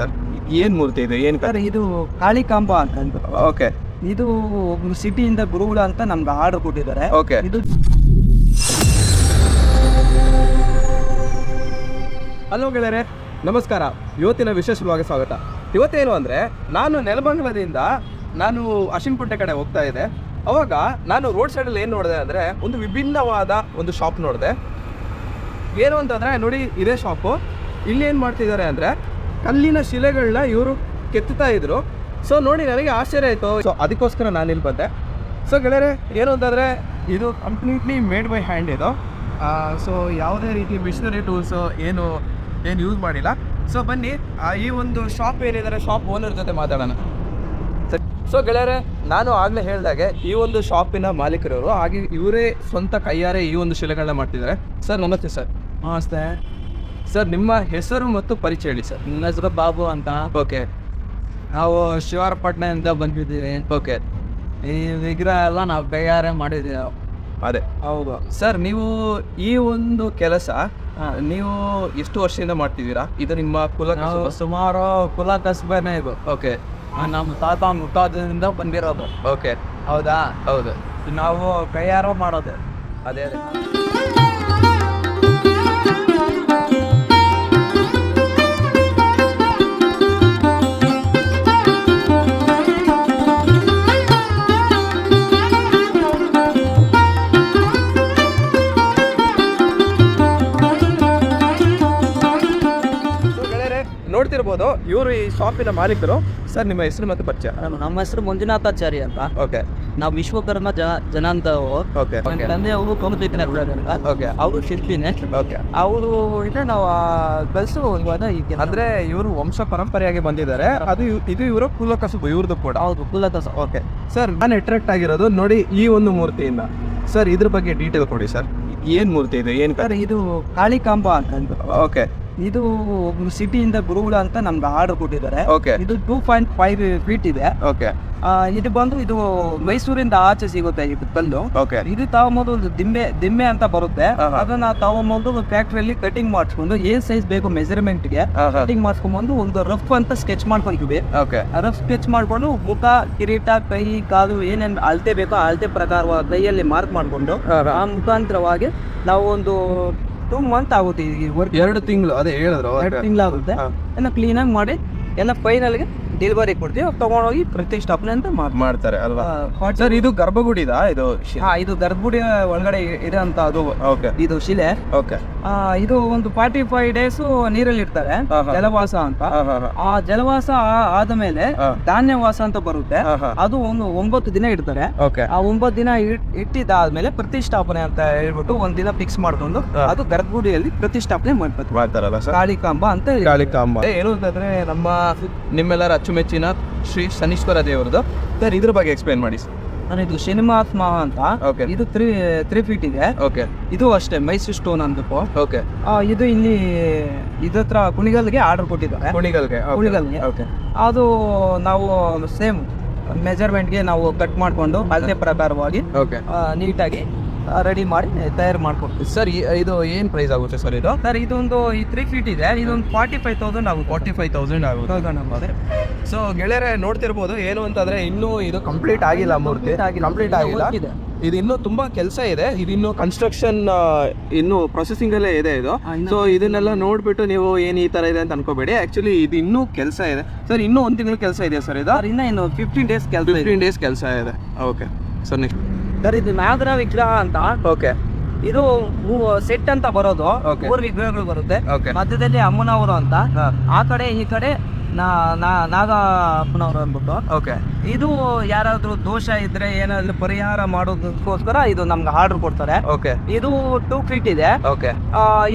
Sir ಏನ್ ಮೂರ್ತಿ ಇದು? ಏನು ಸರ್ ಇದು ಕಾಳಿಕಾಂಬ ಅಂತ ಓಕೆ. ಇದು ಸಿಟಿಯಿಂದ ಗುರುಗಳ ಅಂತ ನಮ್ಗೆ ಆರ್ಡರ್ ಕೊಟ್ಟಿದ್ದಾರೆ. ಓಕೆ. ಇದು ಹಲೋ ಗೆಳೆಯರೆ ನಮಸ್ಕಾರ. ಇವತ್ತಿನ ವಿಶೇಷವಾಗಿ ಸ್ವಾಗತ. ಇವತ್ತೇನು ಅಂದರೆ ನಾನು ನೆಲಮಂಗಲದಿಂದ ನಾನು ಅಶಿನ್ಪುಟ್ಟೆ ಕಡೆ ಹೋಗ್ತಾ ಇದ್ದೆ. ಅವಾಗ ನಾನು ರೋಡ್ ಸೈಡಲ್ಲಿ ಏನು ನೋಡಿದೆ ಅಂದರೆ ಒಂದು ವಿಭಿನ್ನವಾದ ಒಂದು ಶಾಪ್ ನೋಡಿದೆ. ಏನು ಅಂತಂದರೆ ನೋಡಿ ಇದೇ ಶಾಪು ಇಲ್ಲಿ ಏನು ಮಾಡ್ತಿದ್ದಾರೆ ಅಂದರೆ ಕಲ್ಲಿನ ಶಿಲೆಗಳನ್ನ ಇವರು ಕೆತ್ತುತ್ತಾ ಇದ್ರು. ಸೊ ನೋಡಿ, ನನಗೆ ಆಶ್ಚರ್ಯ ಆಯಿತು. ಸೊ ಅದಕ್ಕೋಸ್ಕರ ನಾನು ಇಲ್ಲಿ ಬಂದೆ. ಸೊ ಗೆಳೆಯರೆ, ಏನು ಅಂತಂದರೆ, ಇದು ಕಂಪ್ಲೀಟ್ಲಿ ಮೇಡ್ ಬೈ ಹ್ಯಾಂಡ್ ಇದು. ಸೊ ಯಾವುದೇ ರೀತಿ ಮಿಷನರಿ ಟೂಲ್ಸು ಏನು ಏನು ಯೂಸ್ ಮಾಡಿಲ್ಲ. ಸೊ ಬನ್ನಿ ಈ ಒಂದು ಶಾಪ್ ಏನಿದ್ದಾರೆ ಶಾಪ್ ಓನರ್ ಜೊತೆ ಮಾತಾಡೋಣ. ಸೊ ಗೆಳೆಯರೆ, ನಾನು ಆಗಲೇ ಹೇಳಿದಾಗೆ, ಈ ಒಂದು ಶಾಪಿನ ಮಾಲೀಕರವರು, ಹಾಗೆ ಇವರೇ ಸ್ವಂತ ಕೈಯಾರೆ ಈ ಒಂದು ಶಿಲೆಗಳನ್ನ ಮಾಡ್ತಿದ್ದಾರೆ. ಸರ್ ನಮಸ್ತೆ ಸರ್ ನಮಸ್ತೆ. ಸರ್ ನಿಮ್ಮ ಹೆಸರು ಮತ್ತು ಪರಿಚಯ ಹೇಳಿ ಸರ್ ನನ್ನ ಹೆಸರು ಬಾಬು ಅಂತ. ಓಕೆ ನಾವು ಶಿವಾರಪಟ್ಟಣದಿಂದ ಬಂದಿದ್ದೀವಿ. ಓಕೆ ಈ ವಿಗ್ರಹ ಎಲ್ಲ ನಾವು ಕೈಯಾರೆ ಮಾಡಿದ್ದೀವಿ ಅದೇ. ಹೌದು. ಸರ್ ನೀವು ಈ ಒಂದು ಕೆಲಸ ನೀವು ಎಷ್ಟು ವರ್ಷದಿಂದ ಮಾಡ್ತಿದ್ದೀರಾ? ಇದು ನಿಮ್ಮ ಕುಲ ಸುಮಾರು ಕುಲ ಕಸಬನೇ ಇದು. ಓಕೆ ನಮ್ಮ ತಾತ ಮುತ್ತಾದಿಂದ ಬಂದಿರೋದು. ಓಕೆ ಹೌದಾ? ಹೌದು. ನಾವು ಕೈಯಾರೋ ಮಾಡೋದು. ಅದೇ ಅದೇ. ನೋಡ್ತಿರ್ಬೋದು ಇವರು ಈ ಶಾಪಿನ ಮಾಲೀಕರು. ಸರ್ ನಿಮ್ಮ ಹೆಸರು ಮತ್ತು ಪರಿಚಯ. ನಮ್ಮ ಹೆಸರು ಮಂಜುನಾಥಾಚಾರಿ ಅಂತ. ಓಕೆ. ನಾವು ವಿಶ್ವಕರ್ಮ ಜನ ಜನ ಅಂತ ಓಕೆ. ತಂದೆ ಅವರು ಕಮತಿನ ಓಕೆ. ಅವರು ಶಿಲ್ಪಿನೇ. ಓಕೆ. ಅವರು ಇದ್ರೆ ನಾವು ಕಲಿಸು ಇವಾಗ ಈಗ ಅಂದ್ರೆ ಇವರು ವಂಶ ಪರಂಪರೆಯಾಗಿ ಬಂದಿದ್ದಾರೆ. ಅದು ಇದು ಇವರ ಕುಲ ಕಸುಬು ಇವ್ರದ್ದು ಕೂಡ. ಹೌದು ಕುಲಕಸ ಓಕೆ. ಸರ್ ನಾನು ಅಟ್ರಾಕ್ಟ್ ಆಗಿರೋದು ನೋಡಿ ಈ ಒಂದು ಮೂರ್ತಿಯಿಂದ. ಸರ್ ಇದ್ರ ಬಗ್ಗೆ ಡೀಟೇಲ್ ಕೊಡಿ ಸರ್. ಏನ್ ಮೂರ್ತಿ ಇದು? ಏನ್ ಸರ್ ಇದು ಕಾಳಿಕಾಂಬ ಅಂತ ಓಕೆ. ಇದು ಸಿಟಿ ಸಿಟಿಯಿಂದ ಗುರುಗುಳ ಅಂತ ನಮ್ಗೆ ಆರ್ಡರ್ ಕೊಟ್ಟಿದ್ದಾರೆ. ಓಕೆ ಇದು ಟೂ ಪಾಯಿಂಟ್ ಫೈವ್ ಫೀಟ್ ಇದೆ. ಓಕೆ ಇದು ಬಂದು ಇದು ಮೈಸೂರಿಂದ ಆಚೆ ಸಿಗುತ್ತೆ ಇದು ಬಂದು. ಓಕೆ ಇದು ತಗೊಂಬೋದು ದಿಮ್ಮೆ ದಿಮ್ಮೆ ಅಂತ ಬರುತ್ತೆ. ಅದನ್ನ ತಗೊಂಬೋದು ಫ್ಯಾಕ್ಟ್ರಿಯಲ್ಲಿ ಕಟಿಂಗ್ ಮಾಡಿಸ್ಕೊಂಡು ಏನ್ ಸೈಜ್ ಬೇಕು ಮೆಜರ್ಮೆಂಟ್ಗೆ ಕಟಿಂಗ್ ಮಾಡಿಸ್ಕೊಂಡ್ಬಂದು ಒಂದು ರಫ್ ಅಂತ ಸ್ಕೆಚ್ ಮಾಡ್ಕೊಂಡಿವಿ ಓಕೆ ರಫ್ ಸ್ಕೆಚ್ ಮಾಡ್ಕೊಂಡು ಮುಖ ಕಿರೀಟ ಕೈ ಕಾಲು ಏನೇನ್ ಅಳತೆ ಬೇಕೋ ಅಳತೆ ಪ್ರಕಾರ ಕೈಯಲ್ಲಿ ಮಾರ್ಕ್ ಮಾಡಿಕೊಂಡು ಆ ಮುಖಾಂತರವಾಗಿ ನಾವು ಒಂದು ಟೂ ಮಂತ್ ಆಗುತ್ತೆ ಈ ವರ್ಕ್ ಎರಡು ತಿಂಗಳು ಅದೇ ಹೇಳಿದ್ರು ಎರಡು ತಿಂಗಳಾಗುತ್ತೆ. ಎಲ್ಲ ಕ್ಲೀನಾಗಿ ಮಾಡಿ ಎಲ್ಲ ಫೈನಲ್ಗೆ ಡೆಲಿವರಿ ಕೊಡ್ತೀವಿ ತಗೊಂಡೋಗಿ ಪ್ರತಿಷ್ಠಾಪನೆ ಅಂತ ಮಾಡಿ ಮಾಡ್ತಾರೆ ಅಲ್ವಾ? ಸರ್ ಇದು ಗರ್ಭಗುಡಿದಾ ಇದು? ಹಾ ಇದು ಗರ್ಭಗುಡಿ ಒಳಗಡೆ ಇರೋಂಥ ಅದು. ಓಕೆ ಇದು ಶಿಲೆ. ಓಕೆ ಆ, ಇದು ಒಂದು ಫಾರ್ಟಿ ಫೈವ್ ಡೇಸ್ ನೀರಲ್ಲಿ ಹಾ, ಹಾ. ಜಲವಾಸ ಅಂತ. ಆ ಜಲವಾಸ ಆ- ಆದಮೇಲೆ ಹಾ. ಧಾನ್ಯವಾಸ ಅಂತ ಬರುತ್ತೆ. ಅದು ಒಂದು ಒಂಬತ್ತು ದಿನ ಇಡ್ತಾರೆ. ಓಕೆ ಆ ಒಂಬತ್ತು ದಿನ ಇಟ್- ಇಟ್ಟಿದ್ದಾದ್ಮೇಲೆ ಪ್ರತಿಷ್ಠಾಪನೆ ಅಂತ ಹೇಳ್ಬಿಟ್ಟು ಒಂದ್ ದಿನ ಫಿಕ್ಸ್ ಮಾಡ್ಕೊಂಡು ಹಾ. ಅದು ಗರ್ಭಗುಡಿಯಲ್ಲಿ ಪ್ರತಿಷ್ಠಾಪನೆ ಮಾಡ್ಬೇಕು ಮಾಡ್ತಾರಲ್ಲ ಸರ್ ಕಾಳಿಕಾಂಬ ಅಂತ ಹೇಳಿ. ಕಾಳಿಕಾಂಬ. ಏನು ಅಂತಂದ್ರೆ ನಮ್ಮ ನಿಮ್ಮೆಲ್ಲರ ಅಚ್ಚುಮೆಚ್ಚಿನ ಶ್ರೀ ಶನೀಶ್ವರ ದೇವರದು. ಸರ್ ಇದ್ರ ಬಗ್ಗೆ ಎಕ್ಸ್ಪ್ಲೇನ್ ಮಾಡಿ ನಾನು ಇದು ಶನಿಮಾತ್ಮ ಅಂತ. ಓಕೆ ಇದು ತ್ರೀ ತ್ರೀ ಫೀಟ್ ಇದೆ. ಓಕೆ ಇದು ಅಷ್ಟೇ ಮೈಸೂರು ಸ್ಟೋನ್ ಅಂದ್ಬಿಟ್ಟು. ಓಕೆ ಇದು ಇಲ್ಲಿ ಇದತ್ರ ಕುಣಿಗಲ್ಗೆ ಆರ್ಡರ್ ಕೊಟ್ಟಿದ್ದಾರೆ. ಕುಣಿಗಲ್ಗೆ ಕುಣಿಗಲ್ಗೆ. ಓಕೆ ಅದು ನಾವು ಸೇಮ್ ಮೆಜರ್ಮೆಂಟ್ಗೆ ನಾವು ಕಟ್ ಮಾಡಿಕೊಂಡು ಅದೇ ಪ್ರಕಾರವಾಗಿ ಓಕೆ ನೀಟಾಗಿ ರೆಡಿ ಮಾಡಿ ತಯಾರು ಮಾಡ್ಕೊಡ್ತೀವಿ. ಸರ್ ಇದು ಏನು ಪ್ರೈಸ್ ಆಗುತ್ತೆ ಸರ್ ಇದು? ಸರ್ ಇದೊಂದು ಈ ತ್ರೀ ಫೀಟ್ ಇದೆ. ಇದೊಂದು ಫಾರ್ಟಿ ಫೈವ್ ತೌಸಂಡ್ ಆಗುತ್ತೆ ಫಾರ್ಟಿ ಫೈವ್ ತೌಸಂಡ್ ಆಗುತ್ತೆ ನಮ್ಮದೇ ಸೊ ಗೆಳೆಯರೇ ನೋಡ್ತಿರ್ಬೋದು. ಏನು ಅಂತಂದ್ರೆ ಇನ್ನೂ ಇದು ಕಂಪ್ಲೀಟ್ ಆಗಿಲ್ಲ ಮೂರ್ತಿ. ಕಂಪ್ಲೀಟ್ ಆಗಿಲ್ಲ. ಇದೆ. ಇದು ಇನ್ನೂ ತುಂಬಾ ಕೆಲಸ ಇದೆ. ಇದು ಇನ್ನು ಕನ್ಸ್ಟ್ರಕ್ಷನ್ ಇನ್ನು ಪ್ರೊಸೆಸಿಂಗ್ ಅಲ್ಲೇ ಇದೆ ಇದು. ಸೊ ಇದನ್ನೆಲ್ಲ ನೋಡ್ಬಿಟ್ಟು ನೀವು ಏನು ಈ ತರ ಇದೆ ಅಂತ ಅನ್ಕೋಬೇಡಿ. ಆಕ್ಚುಲಿ ಇದು ಇನ್ನೂ ಕೆಲಸ ಇದೆ. ಸರ್ ಇನ್ನೂ ಒಂದು ತಿಂಗಳು ಕೆಲಸ ಇದೆ ಸರ್ ಇದು? ಇನ್ನೂ ಇನ್ನು ಫಿಫ್ಟೀನ್ ಡೇಸ್ ಕೆಲಸ ಫಿಫ್ಟೀನ್ ಡೇಸ್ ಕೆಲಸ ಇದೆ. ಓಕೆ ಸರ್ ನೆಕ್ಸ್ಟ್ ಸರ್ ಇದು ನಾಗರ ವಿಗ್ರಹ ಅಂತ. ಓಕೆ ಇದು ಸೆಟ್ ಅಂತ ಬರೋದು. ಮೂರು ವಿಗ್ರಹಗಳು ಬರುತ್ತೆ. ಮಧ್ಯದಲ್ಲಿ ಅಮ್ಮನವರು ಅಂತ. ಆ ಕಡೆ ಈ ಕಡೆ ನಾಗ ಅಪ್ಪನವರು ಅಂದ್ಬಿಟ್ಟು. ಓಕೆ ಇದು ಯಾರಾದ್ರೂ ದೋಷ ಇದ್ರೆ ಏನಾದ್ರು ಪರಿಹಾರ ಮಾಡೋದಕ್ಕೋಸ್ಕರ ಇದು ನಮ್ಗೆ ಆರ್ಡರ್ ಕೊಡ್ತಾರೆ. ಓಕೆ ಇದು ಟೂ ಫೀಟ್ ಇದೆ. ಓಕೆ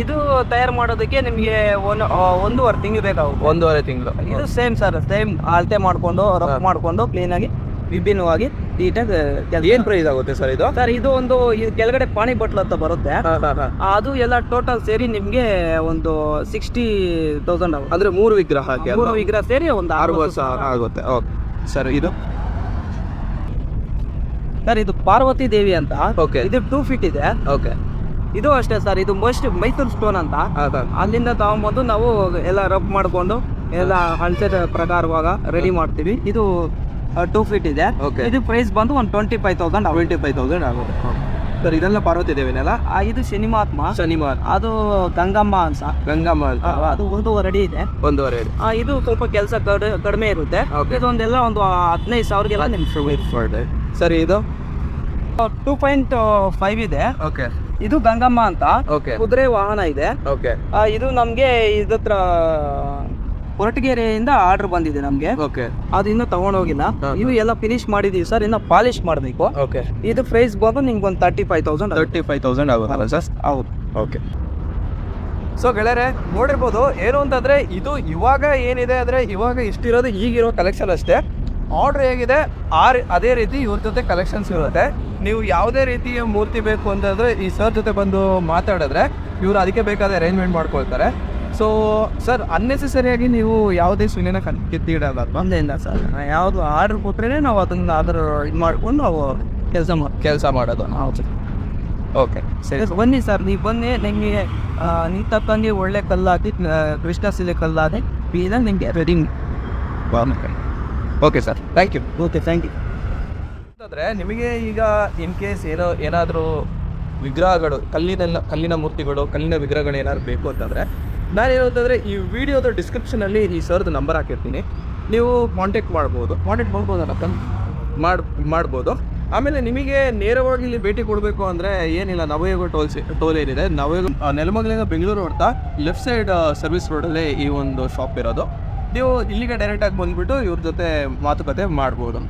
ಇದು ತಯಾರು ಮಾಡೋದಕ್ಕೆ ನಿಮಗೆ ಒಂದು ಒಂದೂವರೆ ತಿಂಗಳು ಬೇಕಾಗುತ್ತೆ. ಒಂದೂವರೆ ತಿಂಗಳು. ಇದು ಸೇಮ್ ಸರ್ ಸೇಮ್ ಅಳತೆ ಮಾಡ್ಕೊಂಡು ರಫ್ ಮಾಡ್ಕೊಂಡು ಕ್ಲೀನಾಗಿ ವಿಭಿನ್ನವಾಗಿ ನೀಟಾಗಿ ಏನು ಪ್ರೈಸ್ ಆಗುತ್ತೆ ಸರ್ ಇದು? ಸರ್ ಇದು ಒಂದು ಕೆಳಗಡೆ ಪಾಣಿ ಬಟ್ಲ್ ಅಂತ ಬರುತ್ತೆ. ಹಾ, ಹಾ, ಹಾ. ಅದು ಎಲ್ಲ ಟೋಟಲ್ ಸೇರಿ ನಿಮ್ಗೆ ಒಂದು ಸಿಕ್ಸ್ಟಿ ತೌಸಂಡ್ ಆಗುತ್ತೆ. ಅಂದ್ರೆ ಮೂರು ವಿಗ್ರಹ ಮೂರು ವಿಗ್ರಹ ಸೇರಿ ಒಂದು ಅರವತ್ತು ಸಾವಿರ ಆಗುತ್ತೆ. ಓಕೆ. ಸರ್ ಇದು? ಸರ್ ಇದು ಪಾರ್ವತಿ ದೇವಿ ಅಂತ. ಓಕೆ ಇದು ಟೂ ಫೀಟ್ ಇದೆ. ಓಕೆ ಇದು ಅಷ್ಟೇ ಸರ್ ಇದು ಮೋಸ್ಟ್ ಮೈಸೂರು ಸ್ಟೋನ್ ಅಂತ. ಅಲ್ಲಿಂದ ತಗೊಂಬಂದು ನಾವು ಎಲ್ಲ ರಬ್ ಮಾಡ್ಕೊಂಡು ಎಲ್ಲ ಅಳತೆ ಪ್ರಕಾರವಾಗ ರೆಡಿ ಮಾಡ್ತೀವಿ. ಇದು ಟೂ ಫೀಟ್ ಇದೆ. Okay. ಇದು ಪ್ರೈಸ್ ಬಂದು ಒಂದು twenty five thousand twenty five thousand ಆಗುತ್ತೆ ಸರ್ ಇದೆಲ್ಲ ಪಾರ್ವತಿ ದೇವಿನೆಲ್ಲ? ಇದು ಶನಿಮಾತ್ಮ ಶನಿವಾರ ಅದು ಗಂಗಮ್ಮ ಅಂತ. ಗಂಗಮ್ಮ ಅಂತ. ಅದು ಒಂದೂವರೆ ಅಡಿ ಇದೆ. ಒಂದೂವರೆ ಅಡಿ. ಆ, ಇದು ಸ್ವಲ್ಪ ಕೆಲಸ ಕಡಿಮೆ ಇರುತ್ತೆ. Okay. ಇದೊಂದೆಲ್ಲ ಒಂದು ಹದಿನೈದು ಸಾವಿರಗೆಲ್ಲ ನಿಮ್ಗೆ ಸರಿ ಇದು? ಟೂ ಪಾಯಿಂಟ್ ಫೈವ್ ಇದೆ. ಓಕೆ ಇದು ಗಂಗಮ್ಮ ಅಂತ. ಕುದುರೆ ವಾಹನ ಇದೆ. ಓಕೆ ಆ, ಇದು ನಮಗೆ ಇದತ್ರ ಕೊರಟಗೆರೆಯಿಂದ ಆರ್ಡರ್ ಬಂದಿದೆ ನಮಗೆ. ಓಕೆ ಅದು ಇನ್ನೂ ತಗೊಂಡೋಗಿಲ್ಲ. ಇದು ಇವು ಎಲ್ಲ ಫಿನಿಶ್ ಮಾಡಿದೀವಿ ಸರ್ ಇನ್ನು ಪಾಲಿಶ್ ಮಾಡಬೇಕು. ಓಕೆ ಇದು ಪ್ರೈಸ್ ಬಂದು ನಿಮ್ಗೆ ಒಂದು thirty five thousand thirty five thousand ಆಗುತ್ತಲ್ಲ ಸರ್ ಹೌದು. ಓಕೆ ಸೊ ಗೆಳೆಯರೆ ನೋಡಿರ್ಬೋದು ಏನು ಅಂತಂದರೆ ಇದು ಇವಾಗ ಏನಿದೆ ಅಂದರೆ ಇವಾಗ ಇಷ್ಟಿರೋದು ಈಗಿರೋ ಕಲೆಕ್ಷನ್ ಅಷ್ಟೇ. ಆರ್ಡ್ರ್ ಹೇಗಿದೆ ಆ ಅದೇ ರೀತಿ ಇವ್ರ ಜೊತೆ ಕಲೆಕ್ಷನ್ಸ್ ಇರುತ್ತೆ. ನೀವು ಯಾವುದೇ ರೀತಿಯ ಮೂರ್ತಿ ಬೇಕು ಅಂತಂದರೆ ಈ ಸರ್ ಜೊತೆ ಬಂದು ಮಾತಾಡಿದ್ರೆ ಇವರು ಅದಕ್ಕೆ ಬೇಕಾದ ಅರೇಂಜ್ಮೆಂಟ್ ಮಾಡ್ಕೊಳ್ತಾರೆ. ಸೊ ಸರ್ ಅನ್ನೆಸೆಸರಿಯಾಗಿ ನೀವು ಯಾವುದೇ ಸುಲಿನ ಕನ್ ಬಂದೇ ಅಲ್ವಾ ಇಲ್ಲ ಸರ್ ಯಾವುದು ಆರ್ಡರ್ ಕೊಟ್ಟರೆ ನಾವು ಅದನ್ನ ಅದರ ಇದು ಮಾಡಿಕೊಂಡು ನಾವು ಕೆಲಸ ಮಾಡಿ ಕೆಲಸ ಮಾಡೋದು. ಹೌದು ಓಕೆ ಸರಿ. ಬನ್ನಿ ಸರ್ ನೀವು ಬನ್ನಿ ನಿಮಗೆ ನೀವು ತಕ್ಕಂಗೆ ಒಳ್ಳೆ ಕಲ್ಲಾಕಿ ಕೃಷ್ಣ ಶಿಲೆ ಕಲ್ಲಾದೆ ಬೀದ ನಿಮಗೆ ready okay sir thank you okay thank you ಅಂತಂದರೆ ನಿಮಗೆ ಈಗ ಇನ್ ಕೇಸ್ ಏನೋ ಏನಾದರೂ ವಿಗ್ರಹಗಳು ಕಲ್ಲಿನ ಕಲ್ಲಿನ ಮೂರ್ತಿಗಳು ಕಲ್ಲಿನ ವಿಗ್ರಹಗಳು ಏನಾದ್ರು ಬೇಕು ಅಂತಂದರೆ ನಾನೇನು ಹೇಳೋದಾದರೆ ಈ ವಿಡಿಯೋದ ಡಿಸ್ಕ್ರಿಪ್ಷನಲ್ಲಿ ಈ ಸರ್ದು ನಂಬರ್ ಹಾಕಿರ್ತೀನಿ. ನೀವು ಕಾಂಟ್ಯಾಕ್ಟ್ ಮಾಡ್ಬೋದು. ಕಾಂಟ್ಯಾಕ್ಟ್ ಮಾಡ್ಬೋದಲ್ಲ ಕನ್ ಮಾಡಿ ಮಾಡ್ಬೋದು. ಆಮೇಲೆ ನಿಮಗೆ ನೇರವಾಗಿ ಇಲ್ಲಿ ಭೇಟಿ ಕೊಡಬೇಕು ಅಂದರೆ ಏನಿಲ್ಲ ನವಯೋಗ ಟೋಲ್ಸ್ ಟೋಲ್ ಏನಿದೆ. ನವಯೋಗ ನೆಲಮಂಗಲಿಂದ ಬೆಂಗಳೂರು ಹೊಡ್ತಾ ಲೆಫ್ಟ್ ಸೈಡ್ ಸರ್ವಿಸ್ ರೋಡಲ್ಲೇ ಈ ಒಂದು ಶಾಪ್ ಇರೋದು. ನೀವು ಇಲ್ಲಿಗೆ ಡೈರೆಕ್ಟಾಗಿ ಬಂದುಬಿಟ್ಟು ಇವ್ರ ಜೊತೆ ಮಾತುಕತೆ ಮಾಡ್ಬೋದು.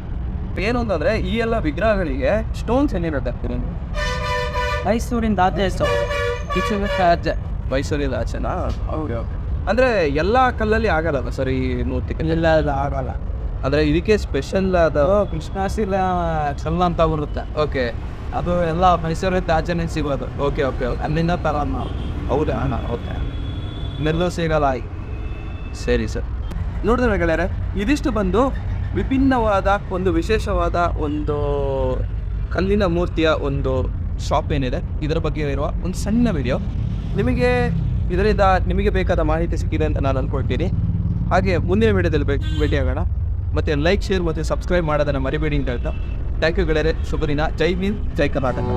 ಏನು ಅಂತಂದರೆ ಈ ಎಲ್ಲ ವಿಗ್ರಹಗಳಿಗೆ ಸ್ಟೋನ್ಸ್ ಏನಿರುತ್ತೆ? ಮೈಸೂರಿಂದ ಆಚೆ ಮೈಸೂರಿನ ಆಚೆನಾ? ಓಕೆ ಅಂದರೆ ಎಲ್ಲ ಕಲ್ಲಲ್ಲಿ ಆಗಲ್ಲ ಸರ್ ಈ ಮೂರ್ತಿ ಇಲ್ಲ ಆಗಲ್ಲ. ಅಂದರೆ ಇದಕ್ಕೆ ಸ್ಪೆಷಲ್ ಆದ ಕೃಷ್ಣಾಶಿಲ ಕಲ್ಲು ಅಂತ ಬರುತ್ತೆ. ಓಕೆ ಅದು ಎಲ್ಲ ಮೈಸೂರಿನ ಆಚೆನೇ ಸಿಗೋದು. ಓಕೆ ಓಕೆ ಓಕೆ ಅಲ್ಲಿಂದ ತರ ನಾವು. ಹೌದಾ? ಓಕೆ ನೆಲ್ಲೂ ಸಿಗಲ್ಲ ಸರಿ ಸರ್. ನೋಡಿದ್ರೆ ಗೆಳೆಯರೆ ಇದಿಷ್ಟು ಬಂದು ವಿಭಿನ್ನವಾದ ಒಂದು ವಿಶೇಷವಾದ ಒಂದು ಕಲ್ಲಿನ ಮೂರ್ತಿಯ ಒಂದು ಶಾಪ್ ಏನಿದೆ. ಇದರ ಬಗ್ಗೆ ಇರುವ ಒಂದು ಸಣ್ಣ ವಿಡಿಯೋ ನಿಮಗೆ ಇದರಿಂದ ನಿಮಗೆ ಬೇಕಾದ ಮಾಹಿತಿ ಸಿಕ್ಕಿದೆ ಅಂತ ನಾನು ಅಂದ್ಕೊಳ್ತೀನಿ ಹಾಗೆ ಮುಂದಿನ ವಿಡಿಯೋದಲ್ಲಿ ಭೇಟಿಯಾಗೋಣ. ಮತ್ತು ಲೈಕ್ ಶೇರ್ ಮತ್ತು ಸಬ್ಸ್ಕ್ರೈಬ್ ಮಾಡೋದನ್ನು ಮರಿಬೇಡಿ ಅಂತ ಹೇಳ್ತಾ. ಥ್ಯಾಂಕ್ ಯು ಗೆಳೆಯರೆ, ಶುಭ ಜೈ ಹಿಂದ್, ಜೈ ಕರ್ನಾಟಕ.